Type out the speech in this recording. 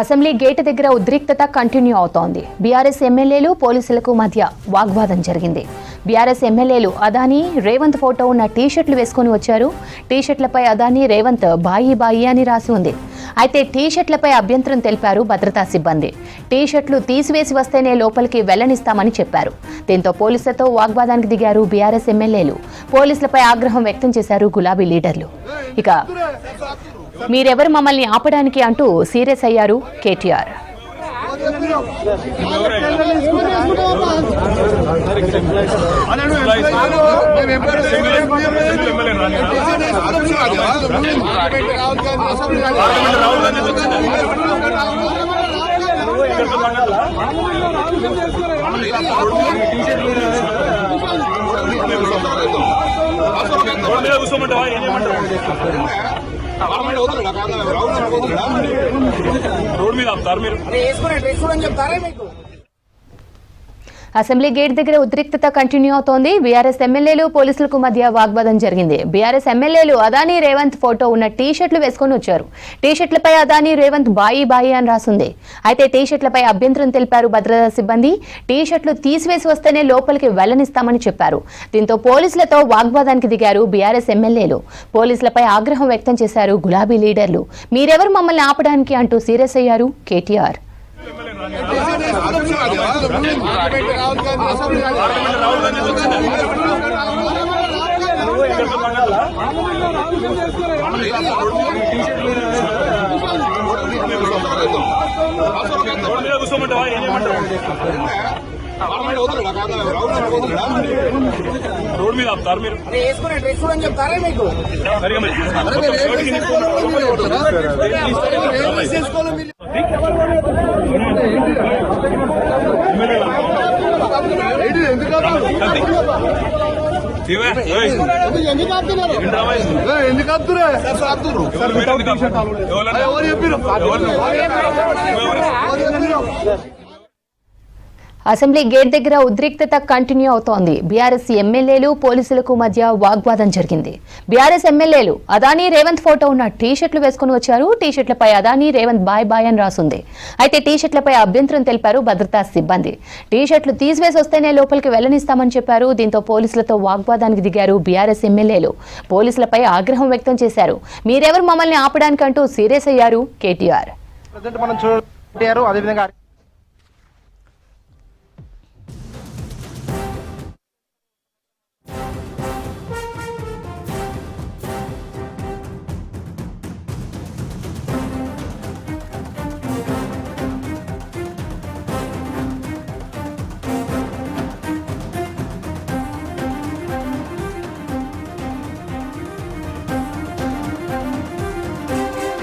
Assembly gate దగ్గర ఉద్రిక్తత continue అవుతోంది. బీఆర్ఎస్ ఎమ్మెల్యేలు పోలీసులకు మధ్య వాగ్వాదం జరిగింది. బీఆర్ఎస్ ఎమ్మెల్యేలు అదానీ రేవంత్ ఫోటో ఉన్న టీషర్ట్లు వేసుకొని వచ్చారు. టీషర్ట్లపై అదానీ రేవంత్ బాయి బాయి అని రాసి ఉంది. అయితే టీషర్ట్లపై అభ్యంతరం తెలిపారు భద్రతా సిబ్బంది. టీషర్ట్లు తీసివేసి వస్తేనే లోపలికి వెళ్ళనిస్తామని చెప్పారు. దీంతో పోలీసులతో వాగ్వాదానికి దిగారు బీఆర్ఎస్ ఎమ్మెల్యేలు. పోలీసులపై ఆగ్రహం వ్యక్తం చేశారు గులాబీ లీడర్లు. ఇక మీరెవరు మమ్మల్ని ఆపడానికి అంటూ సీరియస్ అయ్యారు కేటీఆర్. రోడ్ మీద కూర్చోమంటావా రోడ్ మీద ఆపుతారు మీరు? చెప్తారా మీకు? అసెంబ్లీ గేట్ దగ్గర ఉద్రిక్తత కంటిన్యూ అవుతోంది. బీఆర్ఎస్ ఎమ్మెల్యేలు పోలీసులకు మధ్య వాగ్వాదం జరిగింది. బీఆర్ఎస్ ఎమ్మెల్యేలు అదానీ రేవంత్ ఫోటో ఉన్న టీ షర్ట్లు వేసుకొని వచ్చారు. టీ షర్ట్లపై అదానీ రేవంత్ బాయి బాయి అని రాసుంది. అయితే టీ షర్ట్లపై అభ్యంతరం తెలిపారు భద్రతా సిబ్బంది. టీ షర్ట్లు తీసివేసి వస్తేనే లోపలికి వెళ్ళనిస్తామని చెప్పారు. దీంతో పోలీసులతో వాగ్వాదానికి దిగారు బీఆర్ఎస్ ఎమ్మెల్యేలు. పోలీసులపై ఆగ్రహం వ్యక్తం చేశారు గులాబీ లీడర్లు. మీరెవరు మమ్మల్ని ఆపడానికి అంటూ సీరియస్ అయ్యారు కేటీఆర్. కూర్చోమంటావా ఏం రోడ్ మీద ఆపుతారు మీరు. వేసుకుని చెప్తారా మీకు సరిగా ఎందుకు ఆపుతారు? ఎవరు చెప్పారు? అసెంబ్లీ గేట్ దగ్గర ఉద్రిక్తత కంటిన్యూ అవుతోంది. బీఆర్ఎస్ ఎమ్మెల్యేలు పోలీసులకు మధ్య వాగ్వాదం జరిగింది. బీఆర్ఎస్ ఎమ్మెల్యేలు అదానీ రేవంత్ ఫోటో ఉన్న టీ షర్ట్లు వేసుకుని వచ్చారు. టీ షర్ట్లపై అదానీ రేవంత్ బాయ్ బాయ్ అని రాసుంది. అయితే టీ షర్ట్లపై అభ్యంతరం తెలిపారు భద్రతా సిబ్బంది. టీ షర్ట్లు తీసివేసి వస్తేనే లోపలికి వెళ్ళనిస్తామని చెప్పారు. దీంతో పోలీసులతో వాగ్వాదానికి దిగారు బీఆర్ఎస్ ఎమ్మెల్యేలు. పోలీసులపై ఆగ్రహం వ్యక్తం చేశారు. మీరెవరు మమ్మల్ని ఆపడానికంటూ సీరియస్ అయ్యారు కేటీఆర్. అదేవిధంగా